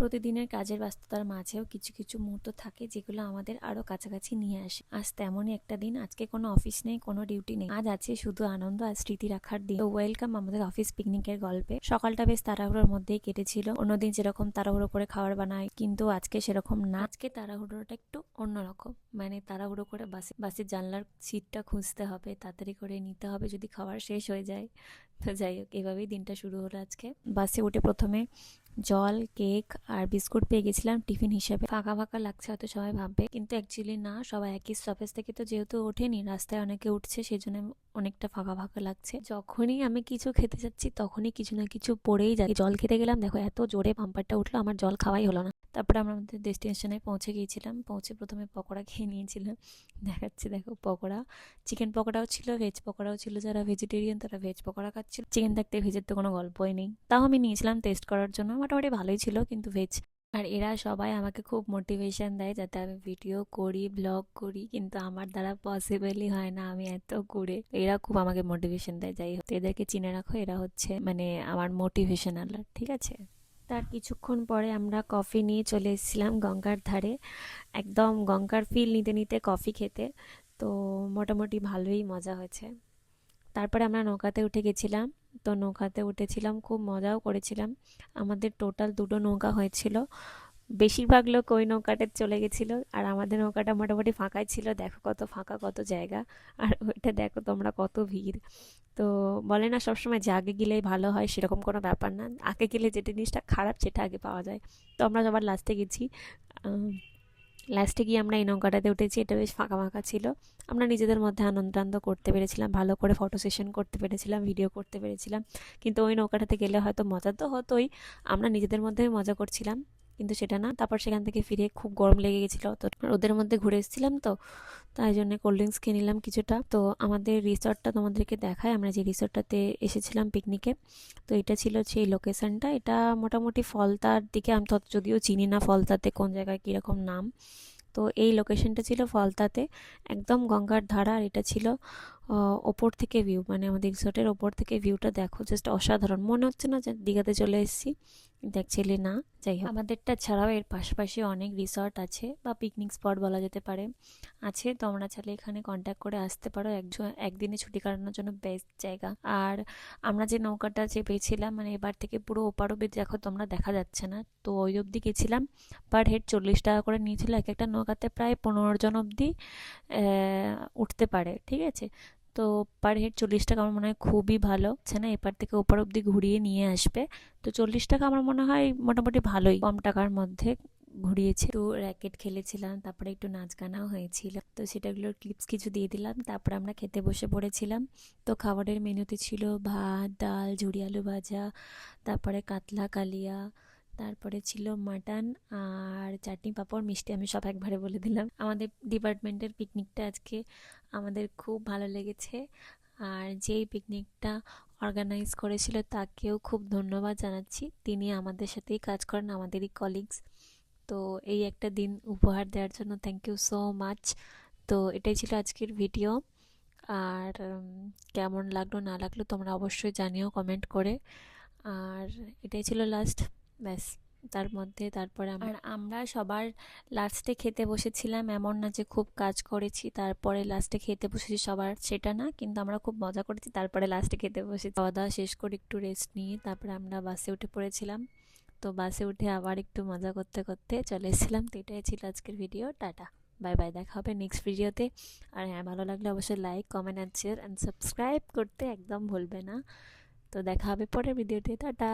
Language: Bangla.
প্রতিদিনের কাজের ব্যস্ততার মাঝেও কিছু কিছু মুহূর্ত থাকে যেগুলো আমাদের আরও কাছাকাছি নিয়ে আসে। আজ তেমনই একটা দিন, আজকে কোনো অফিস নেই, কোনো ডিউটি নেই। আজ আছে শুধু আনন্দ আর স্মৃতি রাখার দিন। ওয়েলকাম আমাদের অফিস পিকনিকের গল্পে। সকালটা বেশ তাড়াহুড়োর মধ্যেই কেটেছিল। অন্যদিন যেরকম তাড়াহুড়ো করে খাবার বানায়, কিন্তু আজকে সেরকম না। আজকে তাড়াহুড়োটা একটু অন্যরকম। মানে তাড়াহুড়ো করে বাসে, বাসের জানলার সিটটা খুঁজতে হবে, তাড়াতাড়ি করে নিতে হবে যদি খাবার শেষ হয়ে যায়। তো যাই হোক, এভাবেই দিনটা শুরু হলো আজকে। বাসে উঠে প্রথমে জল, কেক আর বিস্কুট পেয়ে গেছিলাম টিফিন হিসেবে। ফাঁকা ফাঁকা লাগছে হয়তো সবাই ভাববে, কিন্তু অ্যাকচুয়ালি না, সবাই একই স্টপেজ থেকে তো যেহেতু ওঠেনি, রাস্তায় অনেকে উঠছে সেই জন্য অনেকটা ফাঁকা ফাঁকা লাগছে। যখনই আমি কিছু খেতে যাচ্ছি, তখনই কিছু না কিছু পড়েই যায় জল খেতে গেলাম, দেখো এত জোরে পাম্পারটা উঠল, আমার জল খাওয়াই হলো না। তারপরে আমরা আমাদের ডেস্টিনেশনে পৌঁছে গিয়েছিলাম। পৌঁছে প্রথমে পকোড়া খেয়ে নিয়েছিলাম। দেখাচ্ছি, দেখো পকোড়া। চিকেন পকোড়াও ছিল ভেজ পকোড়াও ছিল। যারা ভেজিটেরিয়ান তারা ভেজ পকোড়া খাচ্ছিল। চিকেন থাকতে ভেজের তো কোনো গল্পই নেই। তাও আমি নিয়েছিলাম টেস্ট করার জন্য। মোটামুটি ভালোই ছিল, কিন্তু ভেজ আর এরা সবাই আমাকে খুব মোটিভেশন দেয় যাতে আমি ভিডিও করি ব্লগ করি। কিন্তু আমার দ্বারা পসিবলই হয় না, আমি এত করে এরা খুব আমাকে মোটিভেশন দেয়, যাই হোক। এদেরকে চিনে রাখো, এরা হচ্ছে মানে আমার মোটিভেশনাল ঠিক আছে? তার কিছুক্ষণ পরে আমরা কফি নিয়ে চলে এসেছিলাম গঙ্গার ধারে। একদম গঙ্গার ফিল নিতে নিতে কফি খেতে। তো মোটামুটি ভালোই মজা হয়েছে। তারপরে আমরা নৌকাতে উঠে গেছিলাম। তো নৌকাতে উঠেছিলাম, খুব মজাও করেছিলাম। আমাদের টোটাল দুটো নৌকা হয়েছিল। বেশিরভাগ লোক ওই নৌকাতে চলে গেছিল আর আমাদের নৌকাটা মোটামুটি ফাঁকাই ছিল। দেখো কত ফাঁকা, কত জায়গা। আর ওইটা দেখো তোমরা কত ভিড়। তো বলে না, সবসময় যে আগে গেলেই ভালো হয় সেরকম কোনো ব্যাপার না। আগে গেলে যে জিনিসটা খারাপ সেটা আগে পাওয়া যায়। তো আমরা সবার লাস্টে গেছি। লাস্টে গিয়ে আমরা এই নৌকাটাতে উঠেছি, এটা বেশ ফাঁকা ফাঁকা ছিল। আমরা নিজেদের মধ্যে আনন্দ করতে পেরেছিলাম, ভালো করে ফটো সেশন করতে পেরেছিলাম ভিডিও করতে পেরেছিলাম। কিন্তু ওই নৌকাটাতে গেলে হয়তো মজা তো হতোই, আমরা নিজেদের মধ্যে মজা করছিলাম। কিন্তু সেটা না। তারপর সেখান থেকে ফিরে খুব গরম লেগে গেছিল। তো ওদের মধ্যে ঘুরে এসেছিলাম তো, তাই জন্য কোল্ড ড্রিঙ্কস খেয়ে নিলাম কিছুটা। তো আমাদের রিসর্টটা তোমাদেরকে দেখায়। আমরা যে রিসর্টটাতে এসেছিলাম পিকনিকে তো এটা ছিল সেই লোকেশনটা এটা মোটামুটি ফলতার দিকে আমি তো যদিও চিনি না ফলতাতে কোন জায়গায় কীরকম নাম। তো এই লোকেশনটা ছিল ফলতাতে। একদম গঙ্গার ধারা আর এটা ছিল ওপর থেকে ভিউ মানে আমাদের রিসোর্টের ওপর থেকে ভিউটা দেখো জাস্ট অসাধারণ। মনে হচ্ছে না যে দীঘাতে চলে এসেছি। দেখছিলে না? যাই হোক। আমাদেরটা ছাড়াও এর পাশাপাশি অনেক রিসর্ট আছে, বা পিকনিক স্পট বলা যেতে পারে, আছে। তোমরা চাইলে এখানে কন্ট্যাক্ট করে আসতে পারো। একজন, একদিনে ছুটি কাটানোর জন্য বেস্ট জায়গা। আর আমরা যে নৌকাটা চেপেছিলাম মানে এবার থেকে পুরো ওপার অব্দি দেখো, তোমরা দেখা যাচ্ছে না। তো ওই অবধি গেছিলাম। পার হেড চল্লিশ টাকা করে নিয়েছিল। এক একটা নৌকাতে প্রায় পনেরো জন অবধি উঠতে পারে। ঠিক আছে? তো পার হেড চল্লিশ টাকা আমার মনে হয় খুবই ভালো। হচ্ছে না? এপার থেকে ওপার অব্দি ঘুরিয়ে নিয়ে আসবে। তো চল্লিশ টাকা আমার মনে হয় মোটামুটি ভালোই। কম টাকার মধ্যে ঘুরিয়েছে। তো র্যাকেট খেলেছিলাম, তারপরে একটু নাচ গানাও হয়েছিল। তো সেটাগুলোর ক্লিপস কিছু দিয়ে দিলাম। তারপরে আমরা খেতে বসে পড়েছিলাম। তো খাবারের মেনুতে ছিল ভাত, ডাল, ঝুড়ি আলু ভাজা, তারপরে কাতলা, কালিয়া তারপরে ছিল মাটন আর চাটনি পাঁপড়, মিষ্টি আমি সব একবারে বলে দিলাম। আমাদের ডিপার্টমেন্টের পিকনিকটা আজকে আমাদের খুব ভালো লেগেছে আর যেই পিকনিকটা অর্গানাইজ করেছিল তাকেও খুব ধন্যবাদ জানাচ্ছি। তিনি আমাদের সাথেই কাজ করেন, আমাদেরই কলিগস তো এই একটা দিন উপহার দেওয়ার জন্য থ্যাংক ইউ সো মাচ তো এটাই ছিল আজকের ভিডিও আর কেমন লাগল না লাগল তোমরা অবশ্যই জানিও কমেন্ট করে। আর এটাই ছিল লাস্ট ব্যাস, তার মধ্যে তারপরে আর আমরা সবার লাস্টে খেতে বসেছিলাম, এমন না যে খুব কাজ করেছি, তারপরে লাস্টে খেতে বসেছি সবার, সেটা না, কিন্তু আমরা খুব মজা করেছি, তারপরে লাস্টে খেতে বসে খাওয়া দাওয়া শেষ করে একটু রেস্ট নিয়ে, তারপরে আমরা বাসে উঠে পড়েছিলাম, তো বাসে উঠে আবার একটু মজা করতে করতে চলে এসেছিলাম, তো এটাই ছিল আজকের ভিডিও টাটা বাই বাই দেখা হবে নেক্সট ভিডিওতে আর হ্যাঁ ভালো লাগলে অবশ্যই like comment and share and subscribe করতে একদম ভুলবে না। তো দেখা হবে পরের ভিডিওতে টাটা।